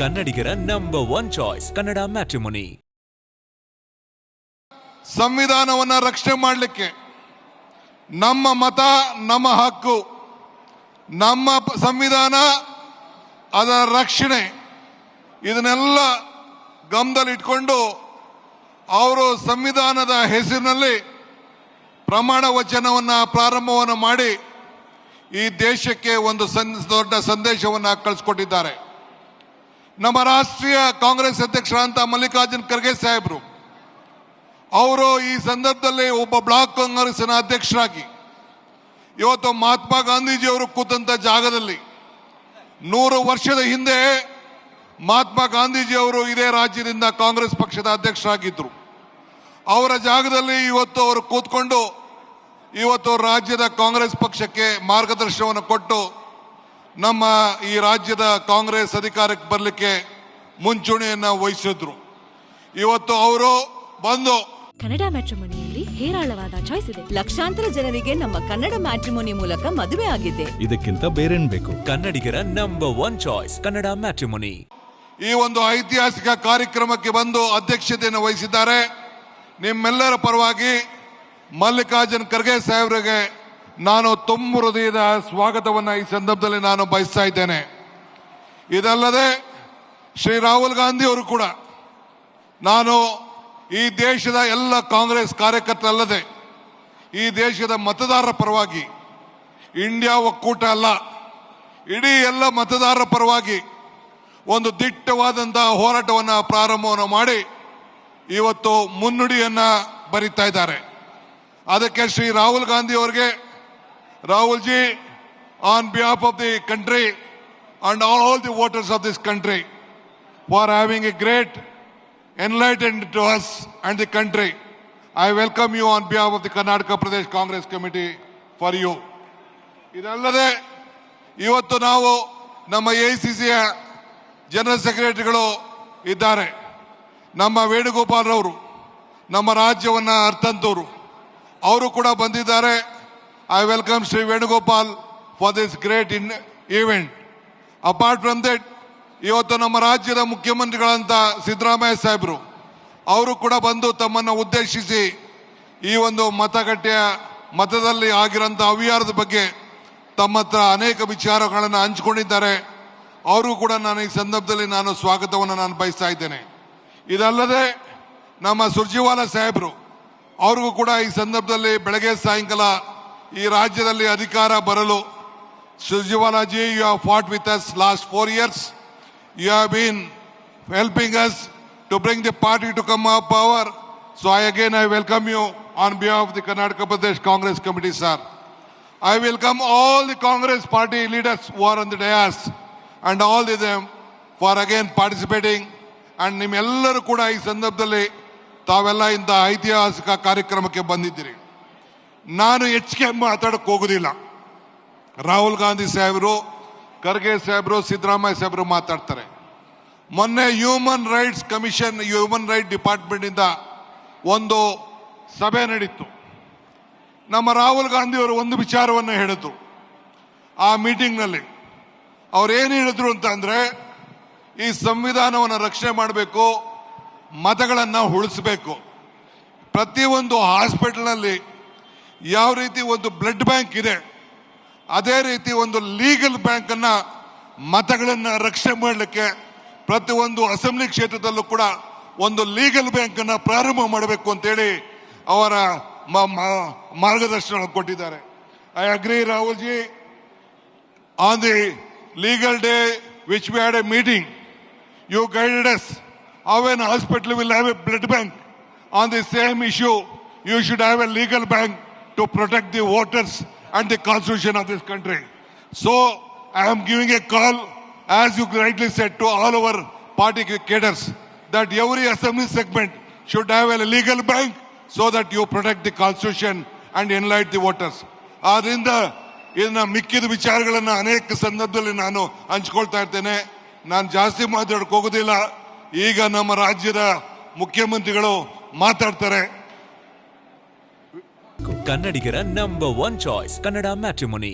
ಕನ್ನಡಿಗರ number one choice Kannada matrimony ಸಂವಿಧಾನವನ್ನು ರಕ್ಷಣೆ ಮಾಡಲಿಕ್ಕೆ ನಮ್ಮ ಮತ, ನಮ್ಮ ಹಕ್ಕು, ನಮ್ಮ ಸಂವಿಧಾನ, ಅದರ ರಕ್ಷಣೆ, ಇದನ್ನೆಲ್ಲ ಗಮನದಲ್ಲಿ ಇಟ್ಕೊಂಡು ಅವರು ಸಂವಿಧಾನದ ಹೆಸರಿನಲ್ಲಿ ಪ್ರಮಾಣ ವಚನವನ್ನು ಪ್ರಾರಂಭವನ್ನು ಮಾಡಿ ಈ ದೇಶಕ್ಕೆ ಒಂದು ಸನ್, ದೊಡ್ಡ ಸಂದೇಶವನ್ನು ಕಳಿಸ್ಕೊಟ್ಟಿದ್ದಾರೆ. ನಮ್ಮ ರಾಷ್ಟ್ರೀಯ ಕಾಂಗ್ರೆಸ್ ಅಧ್ಯಕ್ಷರಾದಂಥ ಮಲ್ಲಿಕಾರ್ಜುನ್ ಖರ್ಗೆ ಸಾಹೇಬರು. ಅವರು ಈ ಸಂದರ್ಭದಲ್ಲಿ ಒಬ್ಬ ಬ್ಲಾಕ್ ಕಾಂಗ್ರೆಸ್ನ ಅಧ್ಯಕ್ಷರಾಗಿ ಇವತ್ತು ಮಹಾತ್ಮ ಗಾಂಧೀಜಿಯವರು ಕೂತಂತ ಜಾಗದಲ್ಲಿ ನೂರು ವರ್ಷದ ಹಿಂದೆ ಮಹಾತ್ಮ ಗಾಂಧೀಜಿಯವರು ಇದೇ ರಾಜ್ಯದಿಂದ ಕಾಂಗ್ರೆಸ್ ಪಕ್ಷದ ಅಧ್ಯಕ್ಷರಾಗಿದ್ದರು ಅವರ ಜಾಗದಲ್ಲಿ ಇವತ್ತು ಅವರು ಕೂತ್ಕೊಂಡು ಇವತ್ತು ರಾಜ್ಯದ ಕಾಂಗ್ರೆಸ್ ಪಕ್ಷಕ್ಕೆ ಮಾರ್ಗದರ್ಶನವನ್ನು ಕೊಟ್ಟು ನಮ್ಮ ಈ ರಾಜ್ಯದ ಕಾಂಗ್ರೆಸ್ ಅಧಿಕಾರಕ್ಕೆ ಬರಲಿಕ್ಕೆ ಮುಂಚೂಣಿಯನ್ನು ವಹಿಸಿದ್ರು. ಇವತ್ತು ಅವರು ಬಂದು ಕನ್ನಡ ಮ್ಯಾಟ್ರಿಮೋನಿಯಲ್ಲಿ ಹೇರಾಳವಾದ ಚಾಯ್ಸ್ ಇದೆ. ಲಕ್ಷಾಂತರ ಜನರಿಗೆ ನಮ್ಮ ಕನ್ನಡ ಮ್ಯಾಟ್ರಿಮೋನಿ ಮೂಲಕ ಮದುವೆ ಆಗಿದೆ. ಇದಕ್ಕಿಂತ ಬೇರೇನ್ ಬೇಕು? ಕನ್ನಡಿಗರ number one choice Kannada matrimony. ಈ ಒಂದು ಐತಿಹಾಸಿಕ ಕಾರ್ಯಕ್ರಮಕ್ಕೆ ಬಂದು ಅಧ್ಯಕ್ಷತೆಯನ್ನು ವಹಿಸಿದ್ದಾರೆ. ನಿಮ್ಮೆಲ್ಲರ ಪರವಾಗಿ ಮಲ್ಲಿಕಾರ್ಜುನ್ ಖರ್ಗೆ ಸಾಹೇಬರಿಗೆ ನಾನು ತುಂಬ ಹೃದಯದ ಸ್ವಾಗತವನ್ನು ಈ ಸಂದರ್ಭದಲ್ಲಿ ನಾನು ಬಯಸ್ತಾ ಇದ್ದೇನೆ. ಇದಲ್ಲದೆ ಶ್ರೀ ರಾಹುಲ್ ಗಾಂಧಿ ಅವರು ಕೂಡ ನಾನು ಈ ದೇಶದ ಎಲ್ಲ ಕಾಂಗ್ರೆಸ್ ಕಾರ್ಯಕರ್ತರಲ್ಲದೆ ಈ ದೇಶದ ಮತದಾರರ ಪರವಾಗಿ ಇಂಡಿಯಾ ಒಕ್ಕೂಟ ಅಲ್ಲ, ಇಡೀ ಎಲ್ಲ ಮತದಾರರ ಪರವಾಗಿ ಒಂದು ದಿಟ್ಟವಾದಂತಹ ಹೋರಾಟವನ್ನು ಪ್ರಾರಂಭವನ್ನು ಮಾಡಿ ಇವತ್ತು ಮುನ್ನುಡಿಯನ್ನು ಬರೀತಾ ಇದ್ದಾರೆ. ಅದಕ್ಕೆ ಶ್ರೀ ರಾಹುಲ್ ಗಾಂಧಿ ಅವರಿಗೆ ji on behalf of the country and all the voters of this country for having a great enlightened to us and the country. I welcome you on behalf of the Karnataka Pradesh Congress Committee for you. ಇದಲ್ಲದೆ ಇವತ್ತು ನಾವು ನಮ್ಮ A C ಸಿಯ general ಸೆಕ್ರೆಟರಿಗಳು ಇದ್ದಾರೆ ನಮ್ಮ ವೇಣುಗೋಪಾಲ್ರವರು ನಮ್ಮ ರಾಜ್ಯವನ್ನು ಅರ್ಥಂತವರು, ಅವರು ಕೂಡ ಬಂದಿದ್ದಾರೆ I welcome Shri Venugopal for this great in event. Apart from that ಇವತ್ತು ನಮ್ಮ ರಾಜ್ಯದ ಮುಖ್ಯಮಂತ್ರಿಗಳಂತ ಸಿದ್ದರಾಮಯ್ಯ ಸಾಹೇಬರು, ಅವರು ಕೂಡ ಬಂದು ತಮ್ಮನ್ನು ಉದ್ದೇಶಿಸಿ ಈ ಒಂದು ಮತಗಟ್ಟೆಯ ಮತದಲ್ಲಿ ಆಗಿರೋಂಥ ಅವಿಯಾರದ ಬಗ್ಗೆ ತಮ್ಮ ಹತ್ರ ಅನೇಕ ವಿಚಾರಗಳನ್ನು ಹಂಚಿಕೊಂಡಿದ್ದಾರೆ ಅವರು ಕೂಡ ನಾನು ಈ ಸಂದರ್ಭದಲ್ಲಿ ನಾನು ಸ್ವಾಗತವನ್ನು ನಾನು ಬಯಸ್ತಾ ಇದ್ದೇನೆ ಇದಲ್ಲದೆ ನಮ್ಮ ಸುರ್ಜಿವಾಲ ಸಾಹೇಬರು, ಅವ್ರಿಗೂ ಕೂಡ ಈ ಸಂದರ್ಭದಲ್ಲಿ ಬೆಳಗ್ಗೆ ಸಾಯಂಕಾಲ ಈ ರಾಜ್ಯದಲ್ಲಿ ಅಧಿಕಾರ ಬರಲು Surjewala ji you have fought with us last four years you have been helping us to bring the party to come a power so I again I welcome you on behalf of the Karnataka Pradesh Congress committee sir I welcome all the Congress party leaders war on the dais and all the them for again participating and ನಿಮ್ಮೆಲ್ಲರೂ ಕೂಡ ಈ ಸಂದರ್ಭದಲ್ಲಿ ತಾವೆಲ್ಲ ಇಂಥ ಐತಿಹಾಸಿಕ ಕಾರ್ಯಕ್ರಮಕ್ಕೆ ಬಂದಿದ್ದೀರಿ. ನಾನು ಹೆಚ್ಚಿಗೆ ಮಾತಾಡಕ್ಕೆ ಹೋಗುದಿಲ್ಲ. ರಾಹುಲ್ ಗಾಂಧಿ ಸಾಹೇಬರು, ಖರ್ಗೆ ಸಾಹೇಬರು, ಸಿದ್ದರಾಮಯ್ಯ ಸಾಹೇಬರು ಮಾತಾಡ್ತಾರೆ. ಮೊನ್ನೆ human rights commission human right department ಇಂದ ಒಂದು ಸಭೆ ನಡೀತು. ನಮ್ಮ ರಾಹುಲ್ ಗಾಂಧಿ ಅವರು ಒಂದು ವಿಚಾರವನ್ನು ಹೇಳಿದ್ರು. ಆ ಮೀಟಿಂಗ್ನಲ್ಲಿ ಅವ್ರು ಏನು ಹೇಳಿದ್ರು ಅಂತ ಅಂದ್ರೆ, ಈ ಸಂವಿಧಾನವನ್ನು ರಕ್ಷಣೆ ಮಾಡಬೇಕು, ಮತಗಳನ್ನು ಉಳಿಸಬೇಕು. ಪ್ರತಿಯೊಂದು ಹಾಸ್ಪಿಟಲ್ನಲ್ಲಿ ಯಾವ ರೀತಿ ಒಂದು ಬ್ಲಡ್ ಬ್ಯಾಂಕ್ ಇದೆ, ಅದೇ ರೀತಿ ಒಂದು ಲೀಗಲ್ ಬ್ಯಾಂಕ್ ಮತಗಳನ್ನು ರಕ್ಷಣೆ ಮಾಡಲಿಕ್ಕೆ ಪ್ರತಿಯೊಂದು ಅಸೆಂಬ್ಲಿ ಕ್ಷೇತ್ರದಲ್ಲೂ ಕೂಡ ಒಂದು ಲೀಗಲ್ ಬ್ಯಾಂಕ್ ಅನ್ನ ಪ್ರಾರಂಭ ಮಾಡಬೇಕು ಅಂತೇಳಿ ಅವರ ಮಾರ್ಗದರ್ಶನ ಕೊಟ್ಟಿದ್ದಾರೆ. I agree Rahul ji on the legal day which we had a meeting you guided us. How an hospital will have a blood bank on the same issue you should have a legal bank. To protect the voters and the constitution of this country so i am giving a call as you rightly said to all our party cadres that every assembly segment should have a legal bank so that you protect the constitution and enlighten the voters ಆದ್ರಿಂದ ಇದನ್ನ ಮಿಕ್ಕಿದ ವಿಚಾರಗಳನ್ನು ಅನೇಕ ಸಂದರ್ಭದಲ್ಲಿ ನಾನು ಹಂಚ್ಕೊಳ್ತಾ ಇರ್ತೇನೆ ನಾನು ಜಾಸ್ತಿ ಮಾತಾಡಕ್ ಹೋಗೋದಿಲ್ಲ ಈಗ ನಮ್ಮ ರಾಜ್ಯದ ಮುಖ್ಯಮಂತ್ರಿಗಳು ಮಾತಾಡ್ತಾರೆ ಕನ್ನಡಿಗರ number one choice Kannada matrimony